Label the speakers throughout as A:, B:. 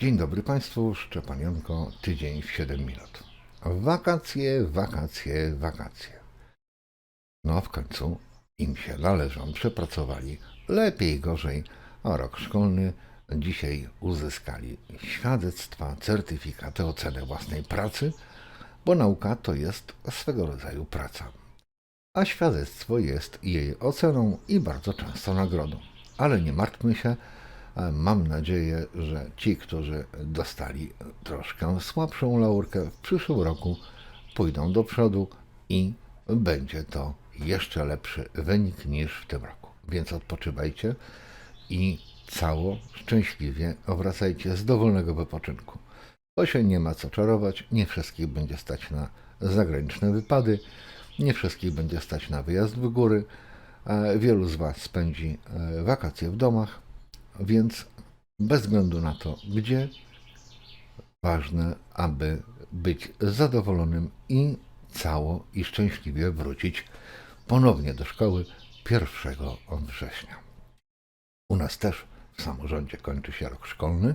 A: Dzień dobry Państwu, Szczepan Janko, tydzień w 7 minut. Wakacje, wakacje, wakacje. No w końcu im się należą, przepracowali lepiej, gorzej, a rok szkolny dzisiaj uzyskali świadectwa, certyfikaty, ocenę własnej pracy, bo nauka to jest swego rodzaju praca. A świadectwo jest jej oceną i bardzo często nagrodą. Ale nie martwmy się, a Mam nadzieję, że ci, którzy dostali troszkę słabszą laurkę w przyszłym roku, pójdą do przodu i będzie to jeszcze lepszy wynik niż w tym roku. Więc odpoczywajcie i cało szczęśliwie wracajcie z dowolnego wypoczynku. Bo się nie ma co czarować, nie wszystkich będzie stać na zagraniczne wypady, nie wszystkich będzie stać na wyjazd w góry. Wielu z Was spędzi e, wakacje w domach, więc bez względu na to, gdzie, ważne, aby być zadowolonym i cało i szczęśliwie wrócić ponownie do szkoły 1 września. U nas też w samorządzie kończy się rok szkolny,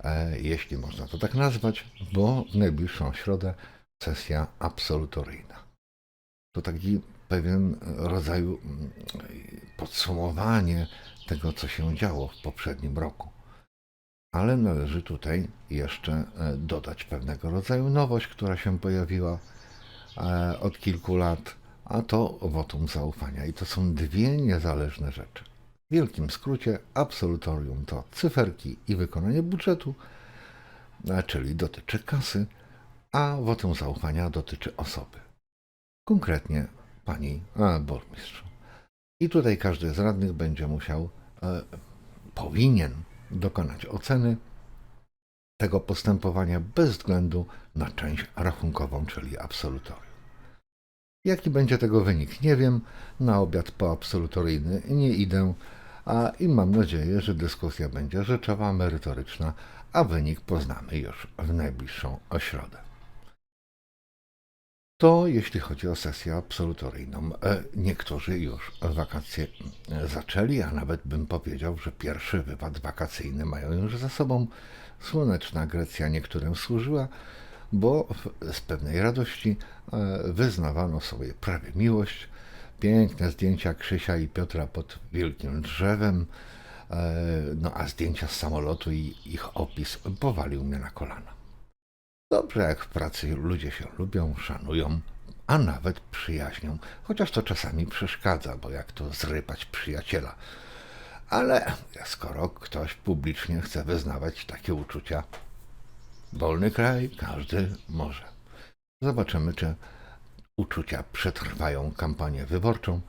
A: e, jeśli można to tak nazwać, bo w najbliższą środę sesja absolutoryjna. To taki pewien rodzaju mm, podsumowanie tego, co się działo w poprzednim roku. Ale należy tutaj jeszcze e, dodać pewnego rodzaju nowość, która się pojawiła e, od kilku lat, a to wotum zaufania. I to są dwie niezależne rzeczy. W wielkim skrócie, absolutorium to cyferki i wykonanie budżetu, e, czyli dotyczy kasy, a wotum zaufania dotyczy osoby. Konkretnie pani burmistrz. I tutaj każdy z radnych będzie musiał, e, powinien dokonać oceny tego postępowania bez względu na część rachunkową, czyli absolutorium. Jaki będzie tego wynik? Nie wiem. Na obiad poabsolutoryjny nie idę, a i mam nadzieję, że dyskusja będzie rzeczowa, merytoryczna, a wynik poznamy już w najbliższą środę. To jeśli chodzi o sesję absolutoryjną. E, Niektórzy już wakacje e, zaczęli, a nawet bym powiedział, że pierwszy wypad wakacyjny mają już za sobą. Słoneczna Grecja niektórym służyła, bo z pewnej radości e, wyznawano sobie prawie miłość. Piękne zdjęcia Krzysia i Piotra pod wielkim drzewem, e, no a zdjęcia z samolotu i ich opis powalił mnie na kolana. Dobrze, jak w pracy ludzie się lubią, szanują, a nawet przyjaźnią, chociaż to czasami przeszkadza, bo jak to zrypać przyjaciela. Ale skoro ktoś publicznie chce wyznawać takie uczucia, wolny kraj, każdy może. Zobaczymy, czy uczucia przetrwają kampanię wyborczą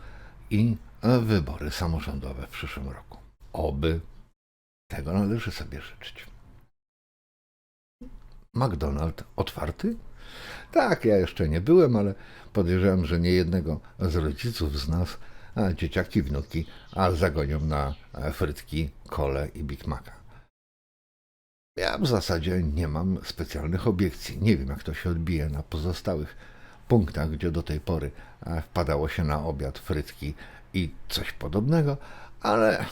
A: i wybory samorządowe w przyszłym roku. Oby tego należy sobie życzyć. McDonald's otwarty? Tak, ja jeszcze nie byłem, ale podejrzewam, że nie jednego z rodziców z nas, a dzieciaki, wnuki, a zagonią na e, frytki, kole i Big Maca. Ja w zasadzie nie mam specjalnych obiekcji. Nie wiem, jak to się odbije na pozostałych punktach, gdzie do tej pory e, wpadało się na obiad frytki i coś podobnego, ale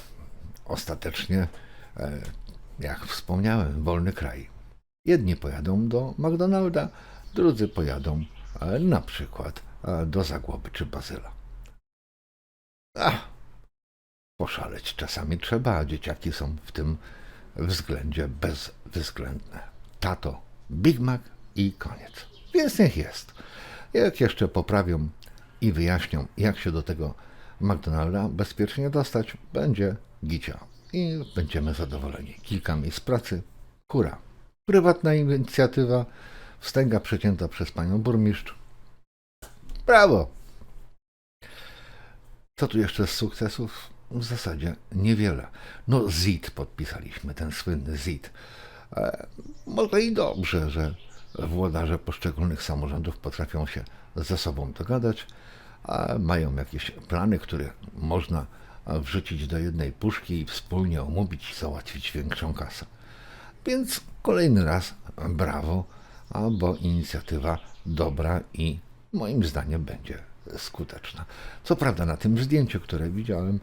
A: ostatecznie, e, jak wspomniałem, wolny kraj. Jedni pojadą do McDonalda, drudzy pojadą e, na przykład e, do Zagłoby czy Bazyla. Ach, poszaleć czasami trzeba, a dzieciaki są w tym względzie bezwzględne. Tato, Big Mac i koniec. Więc niech jest. Jak jeszcze poprawią i wyjaśnią, jak się do tego McDonalda bezpiecznie dostać, będzie gicia. I będziemy zadowoleni. Kilka miejsc pracy, kura. Prywatna inicjatywa, wstęga przecięta przez panią burmistrz. Brawo! Co tu jeszcze z sukcesów? W zasadzie niewiele. No ZIT podpisaliśmy, ten słynny ZIT. E, może i dobrze, że włodarze poszczególnych samorządów potrafią się ze sobą dogadać, a mają jakieś plany, które można wrzucić do jednej puszki i wspólnie omówić załatwić większą kasę. Więc kolejny raz brawo, bo inicjatywa dobra i moim zdaniem będzie skuteczna. Co prawda na tym zdjęciu, które widziałem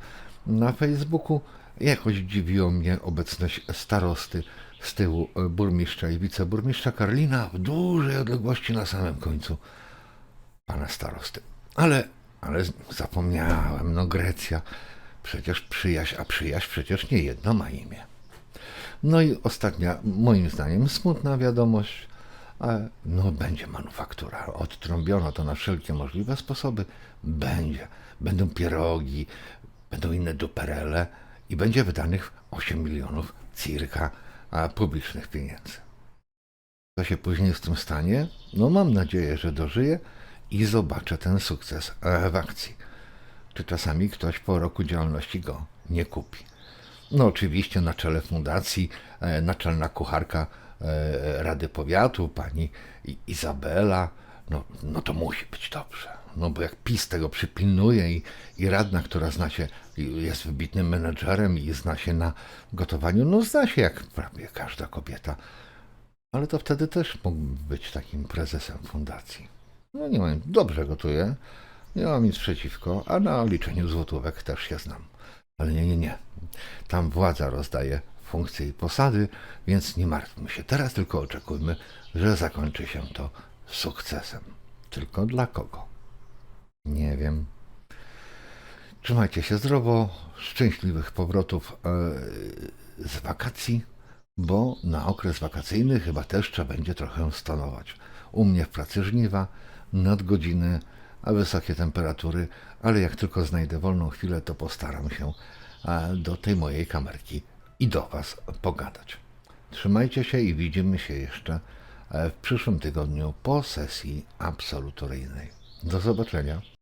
A: na Facebooku, jakoś dziwiło mnie obecność starosty z tyłu e, burmistrza i wiceburmistrza Karlina w dużej odległości na samym końcu pana starosty. Ale, ale zapomniałem, no Grecja, przecież przyjaźń, a przyjaźń przecież nie jedno ma imię. No i ostatnia, moim zdaniem, smutna wiadomość. No, będzie manufaktura. Odtrąbiono to na wszelkie możliwe sposoby. Będzie. Będą pierogi, będą inne duperele i będzie wydanych 8 milionów cirka publicznych pieniędzy. Co się później z tym stanie? No, mam nadzieję, że dożyję i zobaczę ten sukces e, w akcji. Czy czasami ktoś po roku działalności go nie kupi? No oczywiście na czele fundacji e, naczelna kucharka e, Rady Powiatu, pani Izabela, no, no to musi być dobrze. No bo jak PiS tego przypilnuje i, i radna, która zna się, jest wybitnym menedżerem i zna się na gotowaniu, no zna się jak prawie każda kobieta. Ale to wtedy też mógłbym być takim prezesem fundacji. No nie mam, dobrze gotuję, nie mam nic przeciwko, a na liczeniu złotówek też się znam. Ale nie, nie, nie. Tam władza rozdaje funkcje i posady, więc nie martwmy się. Teraz tylko oczekujmy, że zakończy się to sukcesem. Tylko dla kogo? Nie wiem. Trzymajcie się zdrowo, szczęśliwych powrotów e, z wakacji, bo na okres wakacyjny chyba też trzeba będzie trochę stonować. U mnie w pracy żniwa, nadgodziny, a wysokie temperatury, ale jak tylko znajdę wolną chwilę, to postaram się do tej mojej kamerki i do Was pogadać. Trzymajcie się i widzimy się jeszcze e, w przyszłym tygodniu po sesji absolutoryjnej. Do zobaczenia.